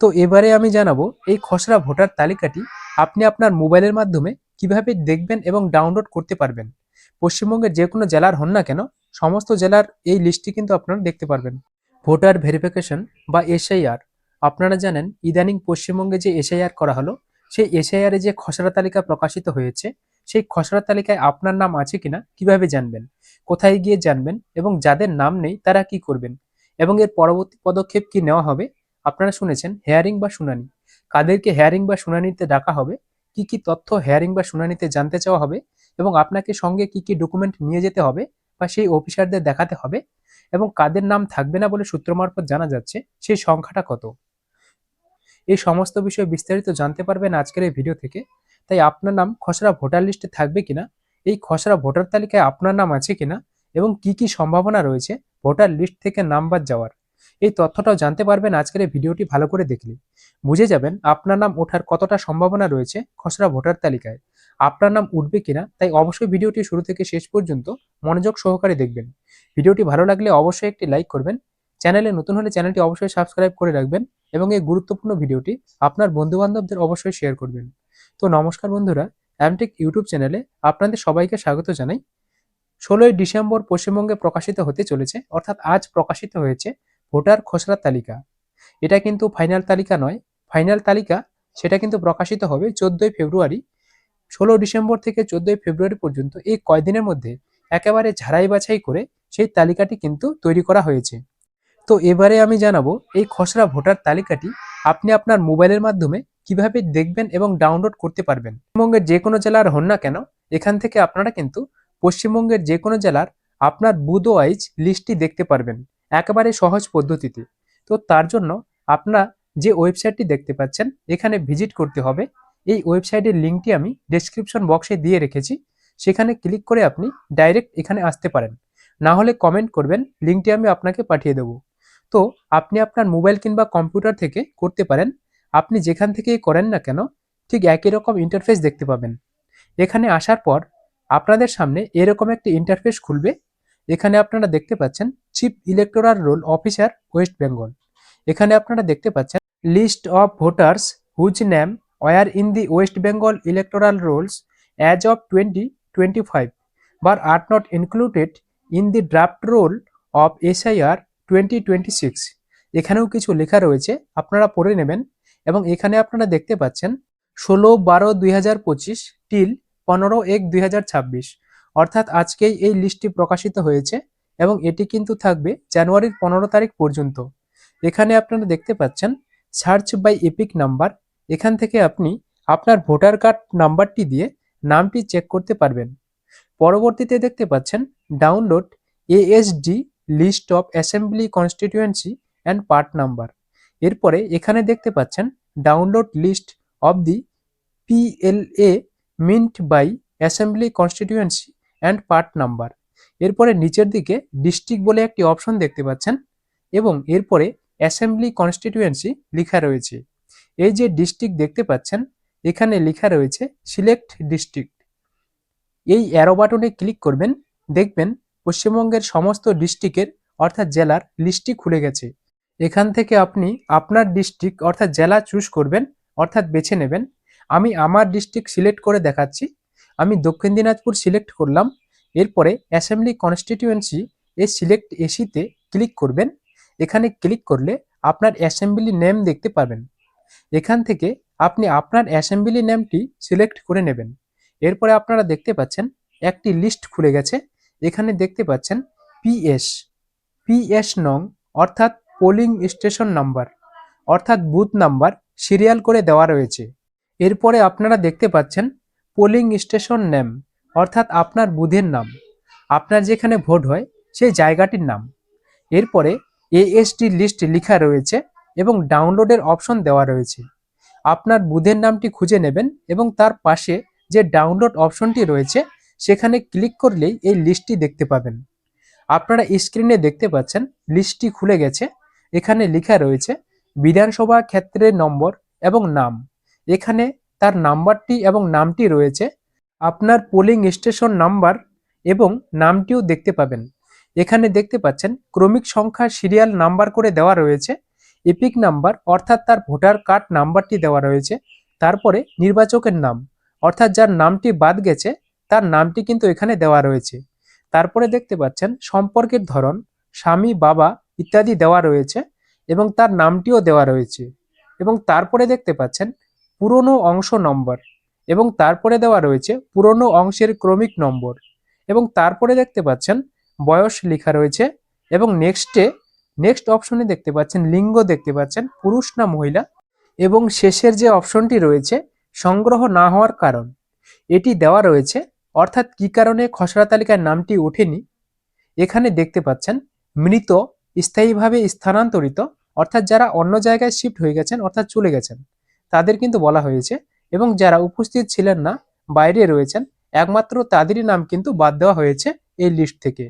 তো এবারে আমি জানাব, এই খসড়া ভোটার তালিকাটি আপনি আপনার মোবাইলের মাধ্যমে কীভাবে দেখবেন এবং ডাউনলোড করতে পারবেন। পশ্চিমবঙ্গের যে কোনো জেলার হন না কেন, সমস্ত জেলার এই লিস্টটি কিন্তু আপনারা দেখতে পারবেন। ভোটার ভেরিফিকেশন বা এসআইআর আপনারা জানেন ইদানিং পশ্চিমবঙ্গে যে এসআইআর করা হলো, সেই এসআইআর যে খসড়া তালিকা প্রকাশিত হয়েছে, সেই খসড়া তালিকায় আপনার নাম আছে কিনা, কীভাবে জানবেন, কোথায় গিয়ে জানবেন এবং যাদের নাম নেই তারা কি করবেন এবং এর পরবর্তী পদক্ষেপ কি নেওয়া হবে আপনারা শুনেছেন হেয়ারিং বা শুনানি। কাদেরকে হেয়ারিং বা শুনানিতে ডাকা হবে? কি কি তথ্য হেয়ারিং বা শুনানিতে জানতে চাওয়া হবে? এবং আপনাকে সঙ্গে কি কি ডকুমেন্ট নিয়ে যেতে হবে? বা সেই অফিসারদের দেখাতে হবে? এবং কাদের নাম থাকবে না বলে সূত্র মারফত জানা যাচ্ছে সেই সংখ্যাটা কত? এই সমস্ত বিষয়ে বিস্তারিত জানতে পারবেন আজকের এই ভিডিও থেকে। তাই আপনার নাম খসড়া ভোটার লিস্টে থাকবে কিনা? এই খসড়া ভোটার তালিকায় আপনার নাম আছে কিনা? এবং কি কি সম্ভাবনা রয়েছে ভোটার লিস্ট থেকে নাম বাদ যাওয়ার? এই তথ্যটাও জানতে পারবেন আজকের এই ভিডিওটি ভালো করে দেখলে। বুঝে যাবেন আপনার নাম ওঠার কতটা সম্ভাবনা রয়েছে খসড়া ভোটার তালিকায়। আপনার নাম উঠবে কিনা তাই অবশ্যই ভিডিওটি শুরু থেকে শেষ পর্যন্ত মনোযোগ সহকারে দেখবেন। ভিডিওটি ভালো লাগলে অবশ্যই একটি লাইক করবেন। চ্যানেলে নতুন হলে চ্যানেলটি অবশ্যই সাবস্ক্রাইব করে রাখবেন এবং এই গুরুত্বপূর্ণ ভিডিওটি আপনার বন্ধু বান্ধবদের অবশ্যই শেয়ার করবেন। তো নমস্কার বন্ধুরা, অ্যামটেক ইউটিউব চ্যানেলে আপনাদের সবাইকে স্বাগত জানাই। ষোলোই ডিসেম্বর পশ্চিমবঙ্গে প্রকাশিত হতে চলেছে, অর্থাৎ আজ প্রকাশিত হয়েছে ভোটার খসড়া তালিকা। এটা কিন্তু ফাইনাল তালিকা নয়। ফাইনাল তালিকা সেটা কিন্তু প্রকাশিত হবে চোদ্দই ফেব্রুয়ারি, ষোলো ডিসেম্বর থেকে চোদ্দই ফেব্রুয়ারি পর্যন্ত। এই কয়দিনের মধ্যে একেবারে ঝাড়াই বাছাই করে সেই তালিকাটি কিন্তু তৈরি করা হয়েছে। তো এবারে আমি জানাব, এই খসড়া ভোটার তালিকাটি আপনি আপনার মোবাইলের মাধ্যমে কীভাবে দেখবেন এবং ডাউনলোড করতে পারবেন? পশ্চিমবঙ্গের যে কোনো জেলার হন না কেন, এখান থেকে আপনারা কিন্তু পশ্চিমবঙ্গের যে কোনো জেলার আপনার বুথ ওয়াইজ লিস্টটি দেখতে পারবেন। একেবারে সহজ পদ্ধতিতে। তো তার জন্য আপনার যে ওয়েবসাইটটি দেখতে পাচ্ছেন, এখানে ভিজিট করতে হবে। এই ওয়েবসাইটের লিঙ্কটি আমি ডেসক্রিপশন বক্সে দিয়ে রেখেছি। সেখানে ক্লিক করে আপনি ডাইরেক্ট এখানে আসতে পারেন। না হলে কমেন্ট করবেন, লিঙ্কটি আমি আপনাকে পাঠিয়ে দেবো। তো আপনি আপনার মোবাইল কিংবা কম্পিউটার থেকে করতে পারেন। আপনি যেখান থেকেই করেন না কেন, ঠিক একই রকম ইন্টারফেস দেখতে পাবেন। এখানে আসার পর আপনাদের সামনে এরকম একটি ইন্টারফেস খুলবে। এখানে আপনারা দেখতে পাচ্ছেন chief electoral roll officer West Bengal এখানে আপনারা দেখতে পাচ্ছেন list of voters whose name were in the West Bengal electoral rolls as of twenty twenty five bar are not included in the draft roll of SIR twenty twenty six এখানেও কিছু লেখা রয়েছে, আপনারা পড়ে নেবেন, এবং এখানে আপনারা দেখতে পাচ্ছেন ষোলো বারো দুই টিল পনেরো এক দুই অর্থাৎ আজকেই এই লিস্টটি প্রকাশিত হয়েছে এবং এটি কিন্তু থাকবে জানুয়ারির পনেরো তারিখ পর্যন্ত। এখানে আপনারা দেখতে পাচ্ছেন সার্চ বাই এপিক নাম্বার এখান থেকে আপনি আপনার ভোটার কার্ড নাম্বারটি দিয়ে নামটি চেক করতে পারবেন। পরবর্তীতে দেখতে পাচ্ছেন download ASD list of assembly constituency and part number এরপরে এখানে দেখতে পাচ্ছেন download list of the PLA mint by assembly constituency and part number এরপরে নিচের দিকে ডিস্ট্রিক্ট বলে একটি অপশন দেখতে পাচ্ছেন এবং এরপরে অ্যাসেম্বলি কনস্টিটিউয়েন্সি লেখা রয়েছে। এই যে ডিস্ট্রিক্ট দেখতে পাচ্ছেন, এখানে লেখা রয়েছে সিলেক্ট ডিস্ট্রিক্ট এই অ্যারো বাটনে ক্লিক করবেন, দেখবেন পশ্চিমবঙ্গের সমস্ত ডিস্ট্রিক্টের অর্থাৎ জেলার লিস্টটি খুলে গেছে। এখান থেকে আপনি আপনার ডিস্ট্রিক্ট অর্থাৎ জেলা চুজ করবেন, অর্থাৎ বেছে নেবেন। আমি আমার ডিস্ট্রিক্ট সিলেক্ট করে দেখাচ্ছি আমি দক্ষিণ দিনাজপুর সিলেক্ট করলাম। এরপরে অ্যাসেম্বলি কনস্টিটিউয়েন্সি এ সিলেক্ট এসিতে ক্লিক করবেন। এখানে ক্লিক করলে আপনার অ্যাসেম্বলি নেম দেখতে পাবেন। এখান থেকে আপনি আপনার অ্যাসেম্বলি নেমটি সিলেক্ট করে নেবেন। এরপরে আপনারা দেখতে পাচ্ছেন একটি লিস্ট খুলে গেছে। এখানে দেখতে পাচ্ছেন পিএস পিএস নং অর্থাৎ পোলিং স্টেশন নাম্বার অর্থাৎ বুথ নাম্বার সিরিয়াল করে দেওয়া রয়েছে। এরপরে আপনারা দেখতে পাচ্ছেন পোলিং স্টেশন নেম, অর্থাৎ আপনার বুথের নাম। আপনার যেখানে ভোট হয়, সেই জায়গাটির নাম। এরপরে এএসটি লিস্ট লেখা রয়েছে এবং ডাউনলোডের অপশন দেওয়া রয়েছে। আপনার বুথের নামটি খুঁজে নেবেন এবং তার পাশে যে ডাউনলোড অপশনটি রয়েছে, সেখানে ক্লিক করলেই এই লিস্টটি দেখতে পাবেন। আপনারা স্ক্রিনে দেখতে পাচ্ছেন লিস্টটি খুলে গেছে। এখানে লেখা রয়েছে, বিধানসভা ক্ষেত্রের নম্বর এবং নাম। এখানে তার নাম্বারটি এবং নামটি রয়েছে। আপনার পোলিং স্টেশন নাম্বার এবং নামটিও দেখতে পাবেন। এখানে দেখতে পাচ্ছেন, ক্রমিক সংখ্যা সিরিয়াল নাম্বার করে দেওয়া রয়েছে এপিক নাম্বার অর্থাৎ তার ভোটার কার্ড নাম্বারটি দেওয়া রয়েছে, তারপরে নির্বাচকের নাম, অর্থাৎ যার নামটি বাদ গেছে, তার নামটি কিন্তু এখানে দেওয়া রয়েছে। তারপরে দেখতে পাচ্ছেন, সম্পর্কের ধরন, স্বামী, বাবা ইত্যাদি দেওয়া রয়েছে এবং তার নামটিও দেওয়া রয়েছে। এবং তারপরে দেখতে পাচ্ছেন পুরনো অংশ নম্বর এবং তারপরে দেওয়া রয়েছে পুরনো অংশের ক্রমিক নম্বর এবং তারপরে দেখতে পাচ্ছেন বয়স লেখা রয়েছে এবং নেক্সটে নেক্সট অপশনে দেখতে পাচ্ছেন লিঙ্গ দেখতে পাচ্ছেন, পুরুষ না মহিলা এবং শেষের যে অপশনটি রয়েছে সংগ্রহ না হওয়ার কারণ। এটি দেওয়া রয়েছে, অর্থাৎ কি কারণে খসড়া তালিকার নামটি ওঠেনি? এখানে দেখতে পাচ্ছেন মৃত স্থায়ীভাবে স্থানান্তরিত, অর্থাৎ যারা অন্য জায়গায় শিফট হয়ে গেছেন, অর্থাৎ চলে গেছেন। তাদের কিন্তু বলা হয়েছে এবং যারা উপস্থিত ছিলেন না, বাইরে রয়েছেন, একমাত্র তাদেরই নাম কিন্তু বাদ দেওয়া হয়েছে এই লিস্ট থেকে।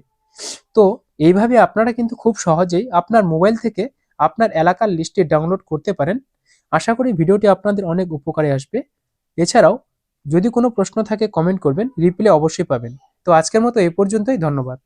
তো এইভাবে আপনারা কিন্তু খুব সহজেই আপনার মোবাইল থেকে আপনার এলাকার লিস্টে ডাউনলোড করতে পারেন। আশা করি ভিডিওটি আপনাদের অনেক উপকারে আসবে। এছাড়াও যদি কোনো প্রশ্ন থাকে কমেন্ট করবেন রিপ্লাই অবশ্যই পাবেন। তো আজকের মতো এই পর্যন্তই, ধন্যবাদ।